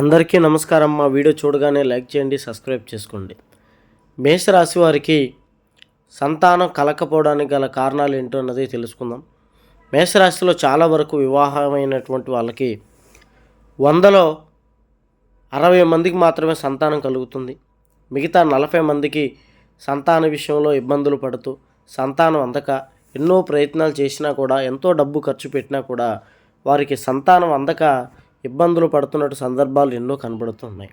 అందరికీ నమస్కారం. మా వీడియో చూడగానే లైక్ చేయండి సబ్స్క్రైబ్ చేసుకోండి. మేషరాశి వారికి సంతానం కలకపోవడానికి గల కారణాలు ఏంటో అన్నది తెలుసుకుందాం. మేషరాశిలో చాలా వరకు వివాహమైనటువంటి వాళ్ళకి వందలో అరవై మందికి మాత్రమే సంతానం కలుగుతుంది. మిగతా నలభై మందికి సంతాన విషయంలో ఇబ్బందులు పడుతూ సంతానం అందక ఎన్నో ప్రయత్నాలు చేసినా కూడా ఎంతో డబ్బు ఖర్చు పెట్టినా కూడా వారికి సంతానం అందక ఇబ్బందులు పడుతున్నట్టు సందర్భాలు ఎన్నో కనబడుతున్నాయి.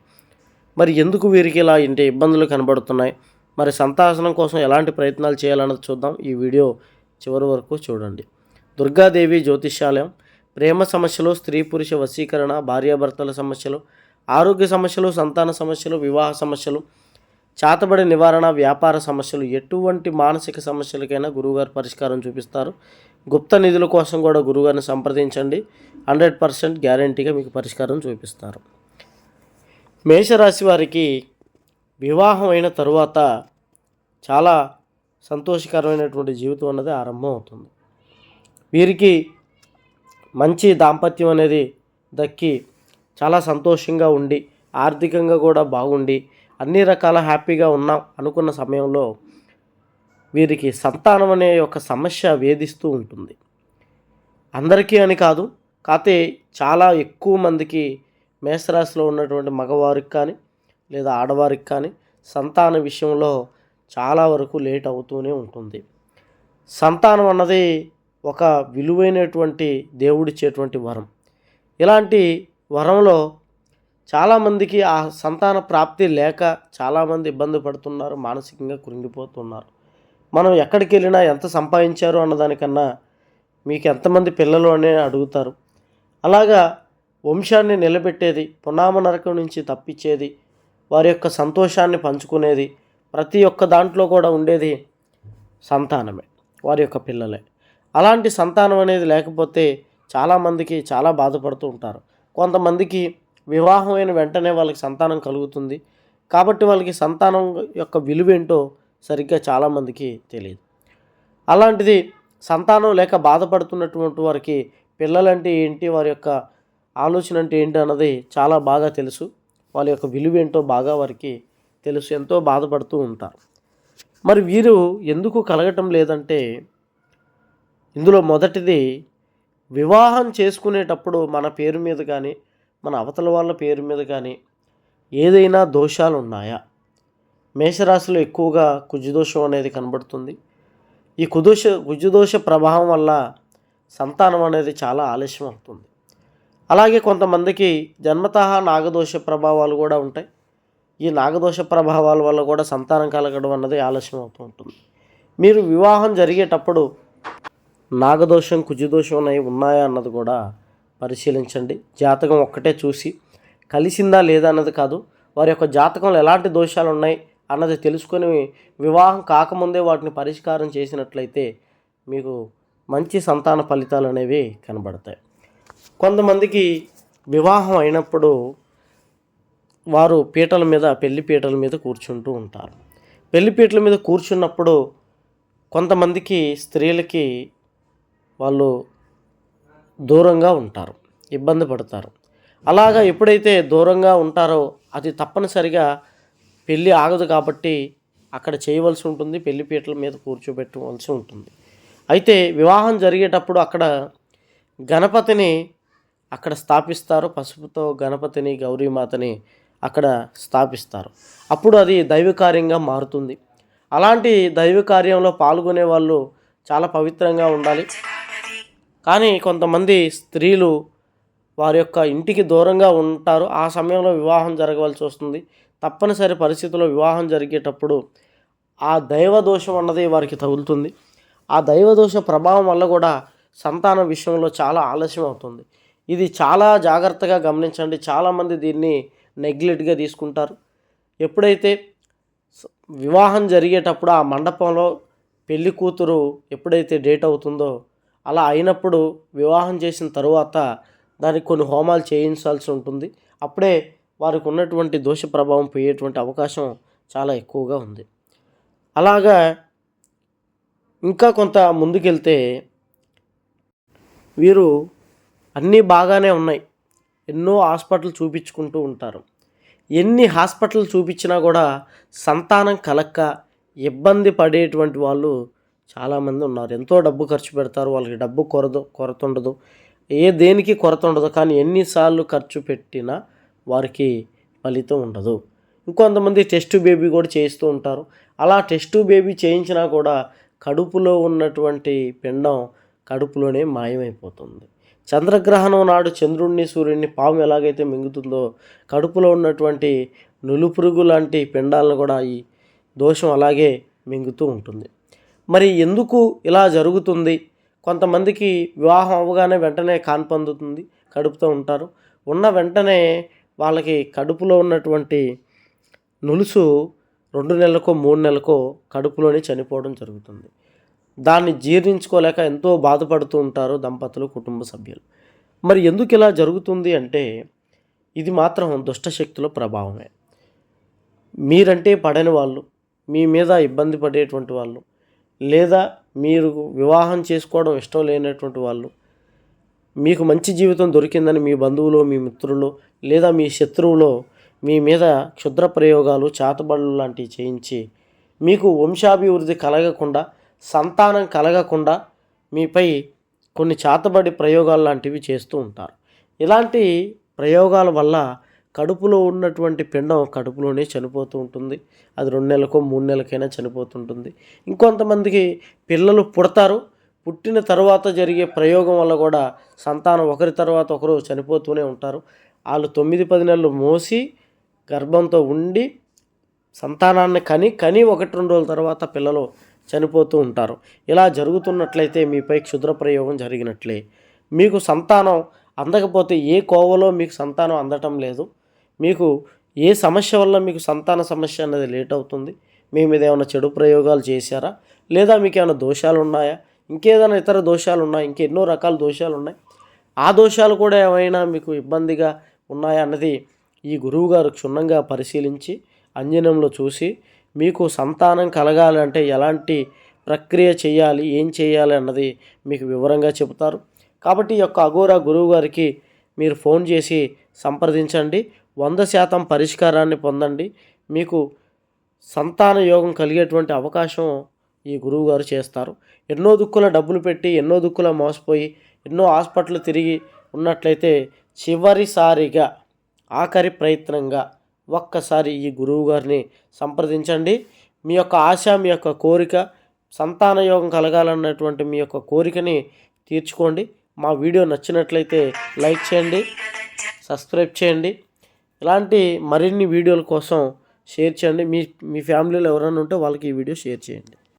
మరి ఎందుకు వీరికి ఇలా ఇంటి ఇబ్బందులు కనబడుతున్నాయి? మరి సంతాసనం కోసం ఎలాంటి ప్రయత్నాలు చేయాలన్నది చూద్దాం. ఈ వీడియో చివరి వరకు చూడండి. దుర్గాదేవి జ్యోతిష్యాలయం. ప్రేమ సమస్యలు స్త్రీ పురుష వశీకరణ భార్యాభర్తల సమస్యలు ఆరోగ్య సమస్యలు సంతాన సమస్యలు వివాహ సమస్యలు చాతబడి నివారణ వ్యాపార సమస్యలు ఎటువంటి మానసిక సమస్యలకైనా గురువుగారు పరిష్కారం చూపిస్తారు. గుప్త నిధుల కోసం కూడా గురువుగారిని సంప్రదించండి. హండ్రెడ్ పర్సెంట్ గ్యారంటీగా మీకు పరిష్కారం చూపిస్తారు. మేషరాశి వారికి వివాహం అయిన తరువాత చాలా సంతోషకరమైనటువంటి జీవితం అన్నది ఆరంభం అవుతుంది. వీరికి మంచి దాంపత్యం అనేది దక్కి చాలా సంతోషంగా ఉండి ఆర్థికంగా కూడా బాగుండి అన్ని రకాల హ్యాపీగా ఉన్నాం అనుకున్న సమయంలో వీరికి సంతానం అనే ఒక సమస్య వేధిస్తూ ఉంటుంది. అందరికీ అని కాదు కాకపోతే చాలా ఎక్కువ మందికి మేషరాశిలో ఉన్నటువంటి మగవారికి కానీ లేదా ఆడవారికి కానీ సంతాన విషయంలో చాలా వరకు లేట్ అవుతూనే ఉంటుంది. సంతానం అన్నది ఒక విలువైనటువంటి దేవుడిచ్చేటువంటి వరం. ఇలాంటి వరంలో చాలామందికి ఆ సంతాన ప్రాప్తి లేక చాలామంది ఇబ్బంది పడుతున్నారు మానసికంగా కృంగిపోతున్నారు. మనం ఎక్కడికి వెళ్ళినా ఎంత సంపాదించారు అన్నదానికన్నా మీకు ఎంతమంది పిల్లలు అనే అడుగుతారు. అలాగా వంశాన్ని నిలబెట్టేది పునామ నరకం నుంచి తప్పించేది వారి యొక్క సంతోషాన్ని పంచుకునేది ప్రతి ఒక్క దాంట్లో కూడా ఉండేది సంతానమే వారి యొక్క పిల్లలే. అలాంటి సంతానం అనేది లేకపోతే చాలామందికి చాలా బాధపడుతూ ఉంటారు. కొంతమందికి వివాహం అయిన వెంటనే వాళ్ళకి సంతానం కలుగుతుంది. కాబట్టి వాళ్ళకి సంతానం యొక్క విలువేంటో సరిగ్గా చాలామందికి తెలియదు అలాంటిది సంతానం లేక బాధపడుతున్నటువంటి వారికి పిల్లలంటే ఏంటి వారి యొక్క ఆలోచన అంటే ఏంటి అన్నది చాలా బాగా తెలుసు. వాళ్ళ యొక్క విలువ ఏంటో బాగా వారికి తెలుసు. ఎంతో బాధపడుతూ ఉంటారు. మరి వీరు ఎందుకు కలగటం లేదంటే ఇందులో మొదటిది వివాహం చేసుకునేటప్పుడు మన పేరు మీద కానీ మన అవతల వాళ్ళ పేరు మీద కానీ ఏదైనా దోషాలు ఉన్నాయా? మేషరాశిలో ఎక్కువగా కుజుదోషం అనేది కనబడుతుంది. ఈ కుదోష కుజుదోష ప్రభావం వల్ల సంతానం అనేది చాలా ఆలస్యం అవుతుంది. అలాగే కొంతమందికి జన్మతహ నాగదోష ప్రభావాలు కూడా ఉంటాయి. ఈ నాగదోష ప్రభావాల వల్ల కూడా సంతానం కలగడం అన్నది ఆలస్యం అవుతూ ఉంటుంది. మీరు వివాహం జరిగేటప్పుడు నాగదోషం కుజదోషం అనేవి ఉన్నాయా అన్నది కూడా పరిశీలించండి. జాతకం ఒక్కటే చూసి కలిసిందా లేదా అన్నది కాదు. వారి యొక్క జాతకంలో ఎలాంటి దోషాలు ఉన్నాయి అన్నది తెలుసుకొని వివాహం కాకముందే వాటిని పరిష్కారం చేసినట్లయితే మీకు మంచి సంతాన ఫలితాలు అనేవి కనబడతాయి. కొంతమందికి వివాహం అయినప్పుడు వారు పీటల మీద పెళ్ళి పీటల మీద కూర్చుంటూ ఉంటారు. పెళ్ళి పీటల మీద కూర్చున్నప్పుడు కొంతమందికి స్త్రీలకి వాళ్ళు దూరంగా ఉంటారు ఇబ్బంది పడతారు. అలాగా ఎప్పుడైతే దూరంగా ఉంటారో అది తప్పనిసరిగా పెళ్ళి ఆగదు కాబట్టి అక్కడ చేయవలసి ఉంటుంది పెళ్ళి పీటల మీద కూర్చోబెట్టవలసి ఉంటుంది. అయితే వివాహం జరిగేటప్పుడు అక్కడ గణపతిని అక్కడ స్థాపిస్తారు. పసుపుతో గణపతిని గౌరీమాతని అక్కడ స్థాపిస్తారు. అప్పుడు అది దైవకార్యంగా మారుతుంది. అలాంటి దైవ కార్యంలో పాల్గొనే వాళ్ళు చాలా పవిత్రంగా ఉండాలి. కానీ కొంతమంది స్త్రీలు వారి యొక్క ఇంటికి దూరంగా ఉంటారు. ఆ సమయంలో వివాహం జరగవలసి వస్తుంది. తప్పనిసరి పరిస్థితుల్లో వివాహం జరిగేటప్పుడు ఆ దైవ దోషం అన్నది వారికి తగులుతుంది. ఆ దైవదోష ప్రభావం వల్ల కూడా సంతానం విషయంలో చాలా ఆలస్యం అవుతుంది. ఇది చాలా జాగ్రత్తగా గమనించండి. చాలామంది దీన్ని నెగ్లెక్ట్గా తీసుకుంటారు. ఎప్పుడైతే వివాహం జరిగేటప్పుడు ఆ మండపంలో పెళ్ళి కూతురు ఎప్పుడైతే డేట్ అవుతుందో అలా అయినప్పుడు వివాహం చేసిన తరువాత దానికి కొన్ని హోమాలు చేయించాల్సి ఉంటుంది. అప్పుడే వారికి ఉన్నటువంటి దోష ప్రభావం పోయేటువంటి అవకాశం చాలా ఎక్కువగా ఉంది. అలాగా ఇంకా కొంత ముందుకెళ్తే వీరు అన్నీ బాగానే ఉన్నాయి. ఎన్నో హాస్పిటల్ చూపించుకుంటూ ఉంటారు. ఎన్ని హాస్పిటల్ చూపించినా కూడా సంతానం కలక్క ఇబ్బంది పడేటువంటి వాళ్ళు చాలామంది ఉన్నారు. ఎంతో డబ్బు ఖర్చు పెడతారు. వాళ్ళకి డబ్బు కొరదు కొరత ఉండదు. ఏ దేనికి కొరత ఉండదు. కానీ ఎన్నిసార్లు ఖర్చు పెట్టినా వారికి ఫలితం ఉండదు. ఇంకొంతమంది టెస్ట్ బేబీ కూడా చేస్తూ ఉంటారు. అలా టెస్ట్ బేబీ చేయించినా కూడా కడుపులో ఉన్నటువంటి పిండం కడుపులోనే మాయమైపోతుంది. చంద్రగ్రహణం నాడు చంద్రుడిని సూర్యుడిని పాము ఎలాగైతే మింగుతుందో కడుపులో ఉన్నటువంటి నులుపురుగు లాంటి పిండాలను కూడా ఈ దోషం అలాగే మింగుతూ ఉంటుంది. మరి ఎందుకు ఇలా జరుగుతుంది? కొంతమందికి వివాహం అవ్వగానే వెంటనే కాన్పొందుతుంది కడుపుతో ఉంటారు. ఉన్న వెంటనే వాళ్ళకి కడుపులో ఉన్నటువంటి నులుసు రెండు నెలలకో మూడు నెలలకో కడుపులోనే చనిపోవడం జరుగుతుంది. దాన్ని జీర్ణించుకోలేక ఎంతో బాధపడుతూ ఉంటారు దంపతులు కుటుంబ సభ్యులు. మరి ఎందుకు ఇలా జరుగుతుంది అంటే ఇది మాత్రం దుష్టశక్తుల ప్రభావమే. మీరంటే పడని వాళ్ళు మీ మీద ఇబ్బంది పడేటువంటి వాళ్ళు లేదా మీరు వివాహం చేసుకోవడం ఇష్టం లేనటువంటి వాళ్ళు మీకు మంచి జీవితం దొరికిందని మీ బంధువులు మీ మిత్రులు లేదా మీ శత్రువులో మీ మీద క్షుద్ర ప్రయోగాలు చేతబడులు లాంటివి చేయించి మీకు వంశాభివృద్ధి కలగకుండా సంతానం కలగకుండా మీపై కొన్ని చేతబడి ప్రయోగాలు లాంటివి చేస్తూ ఉంటారు. ఇలాంటి ప్రయోగాల వల్ల కడుపులో ఉన్నటువంటి పిండం కడుపులోనే చనిపోతూ ఉంటుంది. అది రెండు నెలలకో మూడు నెలలకైనా చనిపోతుంటుంది ఇంకొంతమందికి పిల్లలు పుడతారు. పుట్టిన తర్వాత జరిగే ప్రయోగం వల్ల కూడా సంతానం ఒకరి తర్వాత ఒకరు చనిపోతూనే ఉంటారు. వాళ్ళు తొమ్మిది పది నెలలు మోసి గర్భంతో ఉండి సంతానాన్ని కని కని ఒకటి రెండు రోజుల తర్వాత పిల్లలు చనిపోతూ ఉంటారు. ఇలా జరుగుతున్నట్లయితే మీపై క్షుద్ర ప్రయోగం జరిగినట్లే. మీకు సంతానం అందకపోతే ఏ కోవలో మీకు సంతానం అందటం లేదు. మీకు ఏ సమస్య వల్ల మీకు సంతాన సమస్య అనేది లేట్ అవుతుంది? మీ మీద ఏమైనా చెడు ప్రయోగాలు చేశారా? లేదా మీకు ఏమైనా దోషాలు ఉన్నాయా? ఇంకేదైనా ఇతర దోషాలు ఉన్నాయి? ఇంకెన్నో రకాల దోషాలు ఉన్నాయి. ఆ దోషాలు కూడా ఏమైనా మీకు ఇబ్బందిగా ఉన్నాయా? అన్నది ఈ గురువు గారు క్షుణ్ణంగా పరిశీలించి అంజనంలో చూసి మీకు సంతానం కలగాలంటే ఎలాంటి ప్రక్రియ చేయాలి ఏం చేయాలి అన్నది మీకు వివరంగా చెబుతారు. కాబట్టి ఈ యొక్క అఘోరా గురువు గారికి మీరు ఫోన్ చేసి సంప్రదించండి. వంద శాతం పరిష్కారాన్ని పొందండి. మీకు సంతాన యోగం కలిగేటువంటి అవకాశం ఈ గురువు గారు చేస్తారు. ఎన్నో దుక్కుల డబ్బులు పెట్టి ఎన్నో దుక్కుల మోసపోయి ఎన్నో హాస్పిటల్ తిరిగి ఉన్నట్లయితే చివరిసారిగా ఆఖరి ప్రయత్నంగా ఒక్కసారి ఈ గురువు గారిని సంప్రదించండి. మీ యొక్క ఆశ మీ యొక్క కోరిక సంతాన యోగం కలగాలన్నటువంటి మీ యొక్క కోరికని తీర్చుకోండి. మా వీడియో నచ్చినట్లయితే లైక్ చేయండి సబ్స్క్రైబ్ చేయండి. ఇలాంటి మరిన్ని వీడియోల కోసం షేర్ చేయండి. మీ మీ ఫ్యామిలీలో ఎవరైనా ఉంటే వాళ్ళకి ఈ వీడియో షేర్ చేయండి.